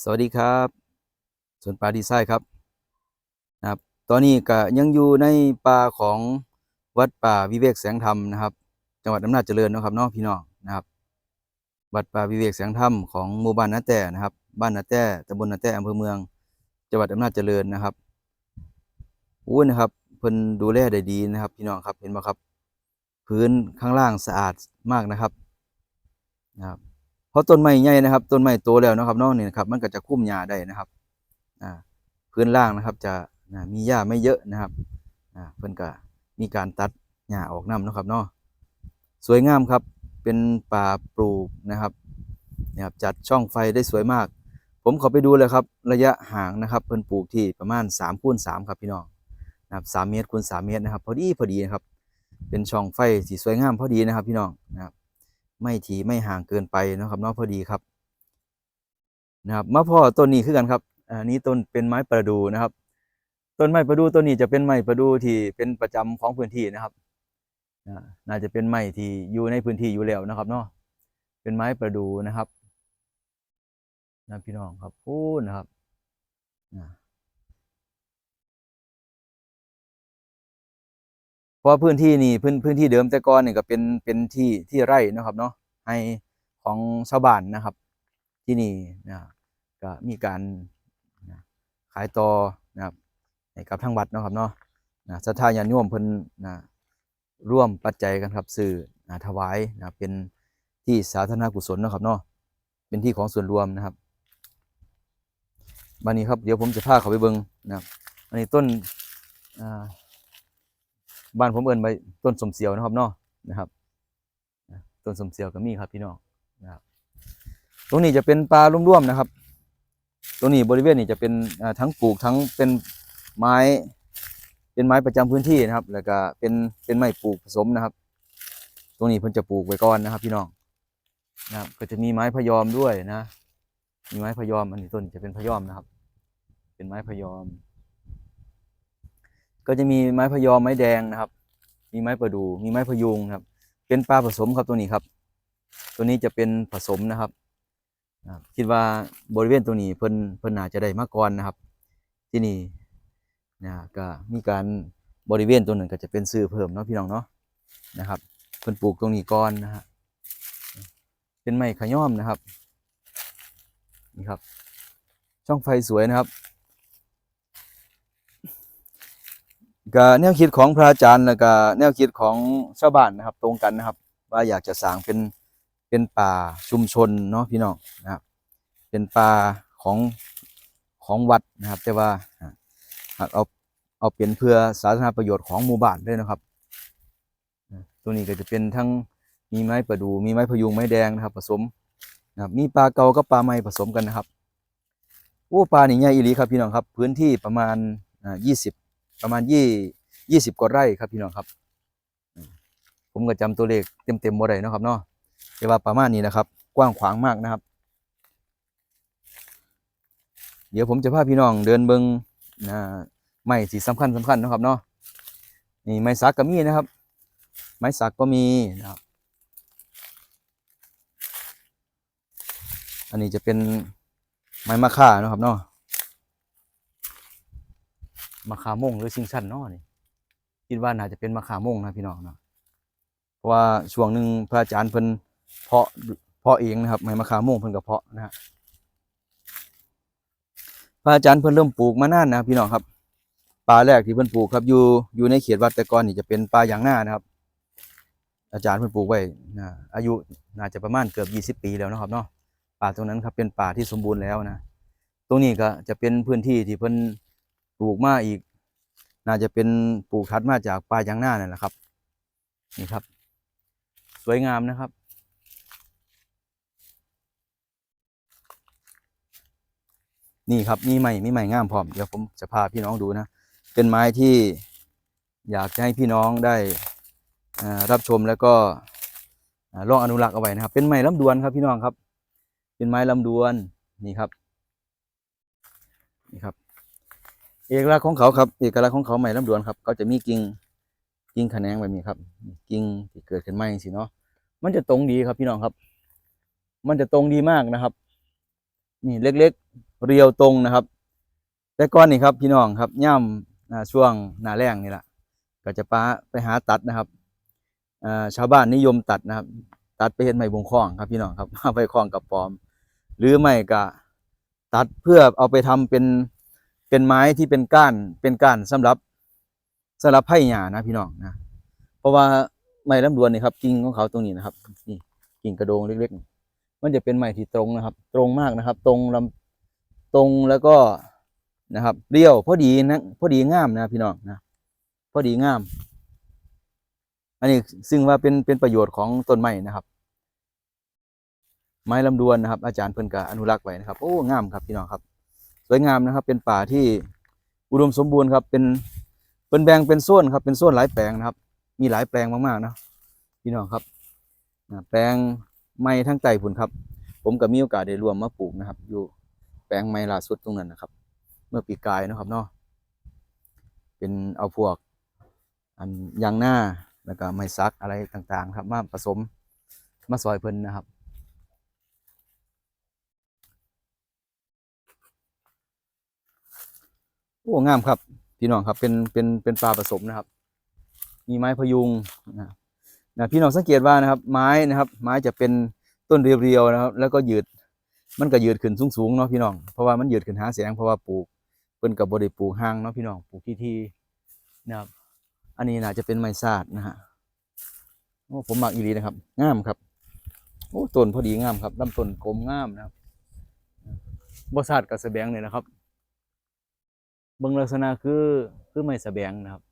สวัสดีครับสวนป่าดีไซน์ครับนะครับ ตอนนี้ก็ยังอยู่ในป่าของวัดป่าวิเวกแสงธรรมนะครับ จังหวัดอำนาจเจริญนะครับน้องพี่น้องนะครับ วัดป่าวิเวกแสงธรรมของหมู่บ้านนาแต่นะครับ บ้านนาแต่ตำบลนาแต่อำเภอเมือง จังหวัดอำนาจเจริญนะครับอู้นะครับเพิ่นดูแลได้ดีนะครับ พี่น้องครับเห็นไหมครับ พื้นข้างล่างสะอาดมากนะครับนะครับ เพราะต้นไม้ใหญ่นะครับต้นไม้โตแล้วนะครับเนาะนี่นะครับ มันก็จะคุ้มหญ้าได้นะครับอ่าพื้นล่างนะครับ จะมีหญ้าไม่เยอะนะครับอ่าเพิ่นก็มีการตัดหญ้าออกนำนะครับเนาะสวยงามครับเป็นป่าปลูกนะครับนะครับจัดช่องไฟได้สวยมาก ผมขอไปดูเลยครับ ระยะห่างนะครับเพิ่นปลูกที่ประมาณ3คูณ3ครับพี่น้องนะครับ3เมตรคูณ3เมตรนะครับ พอดีพอดีนะครับ เป็นช่องไฟสีสวยงามพอดีนะครับ พี่น้องนะครับ ไม่ถี่ไม่ห่างเกินไปนะครับเนาะพอดีครับนะครับมะพ่อต้นนี้คือกันครับอันนี้ต้นเป็นไม้ประดู่นะครับ ต้นไม้ประดู่ต้นนี้จะเป็นไม้ประดู่ที่เป็นประจำของพื้นที่นะครับน่าจะเป็นไม้ที่อยู่ในพื้นที่อยู่แล้วนะครับเนาะเป็นไม้ประดู่นะครับนะพี่น้องครับพูดนะครับเพราะพื้นที่นี่พื้นพื้นที่เดิมแต่ก่อนนี่ก็เป็นเป็นที่ที่ไร่นะครับเนาะ ให้ของชาวบ้านนะครับ ที่นี่นะก็มีการนะขายต่อนะครับให้กับทางวัดนะครับเนาะนะศรัทธาญาติโยมเพิ่นนะร่วมปัจจัยกันครับซื้อนะถวายนะเป็นที่สาธารณกุศลนะครับเนาะเป็นที่ของส่วนรวมนะครับบันนี้ครับเดี๋ยวผมจะพาเขาไปเบิงนะครับอันนี้ต้นบ้านผมเอิ้นไปต้นสมเสียวนะครับเนาะนะครับ ต้นสมเสียวก็มีครับพี่น้องนะครับ ตรงนี้จะเป็นปลาร่วมๆนะครับ ตรงนี้บริเวณนี้จะเป็นทั้งปลูกทั้งเป็นไม้ เป็นไม้ประจำพื้นที่นะครับ แล้วก็เป็นเป็นไม้ปลูกผสมนะครับ ตรงนี้เพิ่นจะปลูกไว้ก่อนนะครับ พี่น้องนะครับ ก็จะมีไม้พยอมด้วยนะ มีไม้พยอมอันนี้ต้นจะเป็นพยอมนะครับ เป็นไม้พยอม ก็จะมีไม้พยอมไม้แดงนะครับ มีไม้ประดู่มีไม้พยุงครับ เป็นปลาผสมครับตัวนี้ครับ ตัวนี้จะเป็นผสมนะครับ คิดว่าบริเวณตัวนี้เพิ่นเพิ่นน่าจะได้มาก่อนนะครับ ที่นี่นะก็มีการบริเวณตัวหนึ่งก็จะเป็นซื้อเพิ่มเนาะพี่น้องเนาะนะครับ เพิ่นปลูกตรงนี้ก่อนนะฮะเป็นไม้ขย้อมนะครับนี่ครับ ช่องไฟสวยนะครับ ก็แนวคิดของพระอาจารย์แล้วก็แนวคิดของชาวบ้านนะครับ ตรงกันนะครับ ว่าอยากจะสร้างเป็นเป็นป่าชุมชนเนาะพี่น้องนะครับ เป็นป่าของของวัดนะครับ แต่ว่าอ่าหากเอาเอาเป็นเพื่อสาธารณประโยชน์ของหมู่บ้านด้วยนะครับ ตัวนี้ก็จะเป็นทั้งมีไม้ประดู่มีไม้พยุงไม้แดงนะครับ ผสมนะครับมีปลาเก่ากับปลาใหม่ผสมกันนะครับโอ้ปลานี่ใหญ่อีหลีครับพี่น้องครับ พื้นที่ประมาณอ่ายี่สิบ ประมาณยี่ยี่สิบกว่าไร่ครับพี่น้องครับ ผมก็จำตัวเลขเต็มๆบ่ได้นะครับเนาะแต่ว่าประมาณนี้นะครับ กว้างขวางมากนะครับ เดี๋ยวผมจะพาพี่น้องเดินเบิงนะไม้สีสำคัญสำคัญนะครับเนาะนี่ไม้สักก็มีนะครับ ไม้สักก็มีนะครับ อันนี้จะเป็นไม้มะค่านะครับเนาะ มะขามงหรือชิงชันเนาะนี่คิดว่าน่าจะเป็นมะขามงนะพี่น้องเนาะเพราะว่าช่วงหนึ่งพระอาจารย์เพิ่นเพาะเพาะเองนะครับไม้มะขามม่วงเพิ่นก็เพาะนะฮะพระอาจารย์เพิ่นเริ่มปลูกมานานนะพี่น้องครับป่าแรกที่เพิ่นปลูกครับอยู่อยู่ในเขตวัดแต่ก่อนนี่จะเป็นป่ายางนานะครับ อาจารย์เพิ่นปลูกไว้นะอายุน่าจะประมาณเกือบยี่สิบปีแล้วนะครับเนาะป่าตรงนั้นครับเป็นป่าที่สมบูรณ์แล้วนะ ตรงนี้ก็จะเป็นพื้นที่ที่เพิ่น ลูกมาอีก น่าจะเป็นปลูกทัดมาจากป่ายางหน้านั่นแหละครับ นี่ครับ สวยงามนะครับ นี่ครับมีใหม่มีใหม่งามพร้อมเดี๋ยวผมจะพาพี่น้องดูนะเป็นไม้ที่อยากจะให้พี่น้องได้รับชมแล้วก็อ่าลองอนุรักษ์เอาไว้นะครับ เป็นไม้ลำดวนครับพี่น้องครับ เป็นไม้ลำดวนนี่ครับนี่ครับ เอกลักษณ์ของเขาครับเอกลักษณ์ของเขาไม้ลำดวนครับเขาจะมีกิ่งกิ่งแขนงแบบนี้ครับกิ่งที่เกิดขึ้นมาอย่างสิเนาะมันจะตรงดีครับพี่น้องครับ มันจะตรงดีมากนะครับ นี่เล็กๆ เรียวตรงนะครับ แต่ก่อนนี่ครับพี่น้องครับย่ำช่วงหน้าแล้งนี่แหละก็จะปาไปหาตัดนะครับชาวบ้านนิยมตัดนะครับ ตัดไปเห็นไม้บงคล้องครับพี่น้องครับเอาไปคล้องกับปอม หรือไม่ก็ตัดเพื่อเอาไปทำเป็น เป็นไม้ที่เป็นก้านเป็นก้านสำหรับสำหรับไผ่หญ้านะพี่น้องนะเพราะว่าไม้ลำดวนนี่ครับกิ่งของเขาตรงนี้นะครับนี่กิ่งกระโดงเล็กๆ มันจะเป็นไม้ที่ตรงนะครับ ตรงมากนะครับ ตรงลำตรงแล้วก็นะครับเรียวพอดีนะพอดีงามนะพี่น้องนะพอดีงาม อันนี้ซึ่งว่าเป็นเป็นประโยชน์ของต้นไม้นะครับ ไม้ลำดวนนะครับ อาจารย์เพิ่นก็อนุรักษ์ไว้นะครับ โอ้งามครับพี่น้องครับ วยงามนะครับ เป็นป่าที่อุดมสมบูรณ์ครับ เป็นเป็นแบ่งเป็นโซนครับ เป็นโซนหลายแปลงนะครับ มีหลายแปลงมากๆนะพี่น้องครับแปลงไม้ทั้งไต่ผุนครับ ผมก็มีโอกาสได้รวมมาปลูกนะครับ อยู่แปลงไม้ล่าสุดตรงนั้นนะครับ เมื่อปีกายนะครับเนาะเป็นเอาพวก อันยางหน้าแล้วก็ไม้ซักอะไรต่างๆ ครับมาผสมมาซอยเพิ่นนะครับ โอ้งามครับพี่น้องครับเป็นเป็นเป็นปลาผสมนะครับ มีไม้พยุงนะนะพี่น้องสังเกตว่านะครับ ไม้นะครับ ไม้จะเป็นต้นเรียวๆนะครับ แล้วก็ยืดมันก็ยืดขึ้นสูงๆเนาะพี่น้องเพราะว่ามันยืดขึ้นหาแสงเพราะว่าปลูกเป็นกับบริปลูกห่างเนาะพี่น้องปลูกที่ที่นะครับ อันนี้น่าจะเป็นไม้ซาดนะฮะโอ้ผมมักอีหลีนะครับงามครับโอ้ต้นพอดีงามครับลำต้นกลมงามนะครับบ่ซาดกับสะแบงเนี่ยนะครับ เบิ่งลักษณะคือคือไม้สแบงนะครับ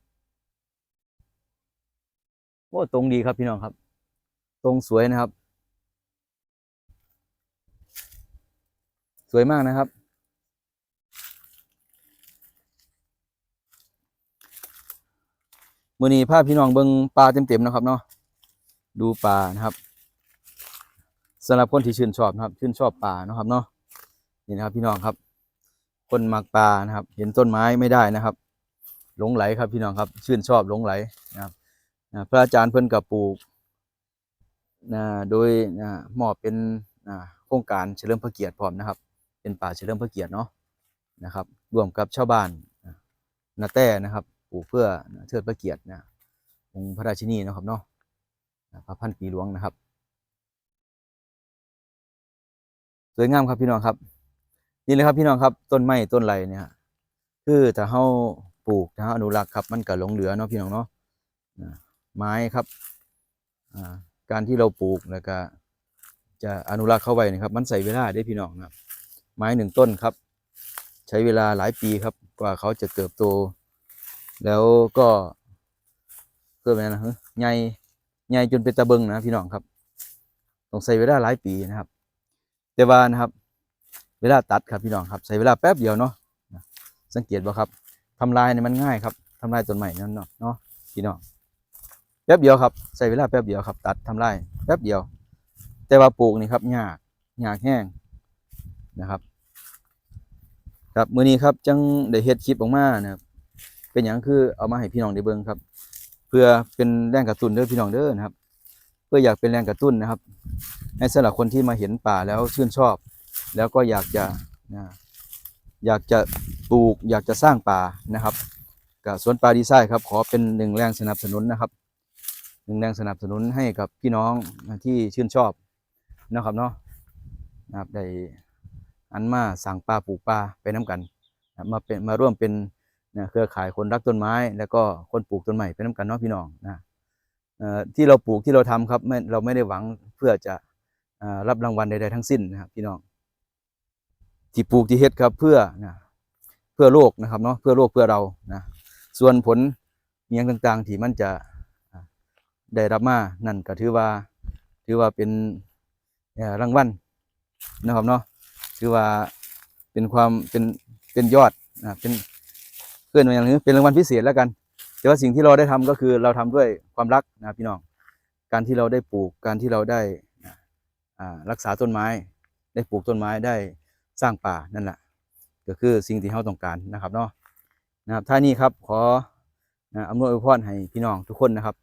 โอ้ตรงดีครับพี่น้องครับ ตรงสวยนะครับ สวยมากนะครับ มือนี้ภาพพี่น้องเบิ่งปลาเต็มๆนะครับเนาะดูปลานะครับสำหรับคนที่ชื่นชอบนะครับ ชื่นชอบปลานะครับเนาะนี่นะครับพี่น้องครับ คนมักปลานะครับ เห็นต้นไม้ไม่ได้นะครับ หลงไหลครับพี่น้องครับ ชื่นชอบหลงไหลนะครับนะพระอาจารย์เพิ่นกับปลูกนะโดยนะมอบเป็นนะโครงการเฉลิมพระเกียรติพร้อมนะครับ เป็นป่าเฉลิมพระเกียรติเนาะนะครับร่วมกับชาวบ้านนะนาแต้นะครับปลูกเพื่อเทิดพระเกียรตินะองค์พระราชินีนะครับเนาะนะพระพันปีหลวงนะครับ สวยงามครับพี่น้องครับ นี่เลยครับพี่น้องครับต้นไม้ต้นไรเนี่ยคือถ้าเฮาปลูกถ้าเฮาอนุรักษ์ครับมันก็หลงเหลือเนาะพี่น้องเนาะไม้ครับการที่เราปลูกแล้วก็จะอนุรักษ์เข้าไว้นะครับ มันใส่เวลาได้พี่น้องครับ ไม้หนึ่งต้นครับ ใช้เวลาหลายปีครับ กว่าเขาจะเติบโต แล้วก็เพื่อะไรนะฮะใหญ่ใหญ่จนเป็นตะเบิงนะพี่น้องครับต้องใช้เวลาหลายปีนะครับ แต่ว่านะครับ เวลาตัดครับพี่น้องครับใช้เวลาแป๊บเดียวเนาะสังเกตบ่ครับทำลายเนี่ยมันง่ายครับทำลายต้นใหม่นั่นเนาะเนาะพี่น้องแป๊บเดียวครับใช้เวลาแป๊บเดียวครับ ตัดทำลายแป๊บเดียว แต่ว่าปลูกนี่ครับยากยากแห้งนะครับ ครับมื้อนี้ครับจังได้เฮ็ดคลิปออกมานะครับเป็นหยังคือเอามาให้พี่น้องได้เบิ่งครับ เพื่อเป็นแรงกระตุ้นเด้อพี่น้องเด้อนะครับ เพื่ออยากเป็นแรงกระตุ้นนะครับ ให้สำหรับคนที่มาเห็นป่าแล้วชื่นชอบ แล้วก็อยากจะนะอยากจะปลูกอยากจะสร้างป่านะครับกับสวนป่าดีไซน์ครับขอเป็นหนึ่งแรงสนับสนุนนะครับหนึ่งแรงสนับสนุนให้กับพี่น้องที่ชื่นชอบนะครับเนาะนะครับได้อันมาสั่งป่าปลูกป่าไปน้กันนะมาเป็นมาร่วมเป็นนะเครือข่ายคนรักต้นไม้ แล้วก็คนปลูกต้นไม้ไปน้กันเนาะพี่น้องนะที่เราปลูกที่เราทำครับเราไม่ได้หวังเพื่อจะรับรางวัลใดๆทั้งสิ้นนะครับพี่น้อง ที่ปลูกที่เฮ็ดครับเพื่อนะเพื่อโลกนะครับเนาะเพื่อโลกเพื่อเรานะส่วนผลอหย่างต่างๆ ที่มันจะได้รับมานั่นก็ถือว่าถือว่าเป็นรางวัลนะครับเนาะถือว่าเป็นความเป็นเป็นยอดนะเป็นเพื่อนอย่างนี้เป็นรางวัลพิเศษแล้วกัน แต่ว่าสิ่งที่เราได้ทำก็คือเราทำด้วยความรักนะพี่น้อง การที่เราได้ปลูกการที่เราได้รักษาต้นไม้ ได้ปลูกต้นไม้ได้ สร้างป่านั่นแหละก็คือสิ่งที่เราต้องการนะครับเนาะนะครับท่านี้ครับขอนะอำนวยอวยพรให้พี่น้องทุกคนนะครับ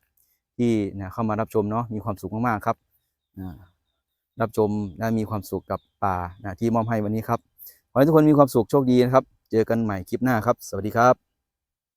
ที่นะเข้ามารับชมเนาะมีความสุขมากๆครับนะรับชมและมีความสุขกับป่านะที่มอบให้วันนี้ครับขอให้ทุกคนมีความสุขโชคดีนะครับ เจอกันใหม่คลิปหน้าครับ สวัสดีครับ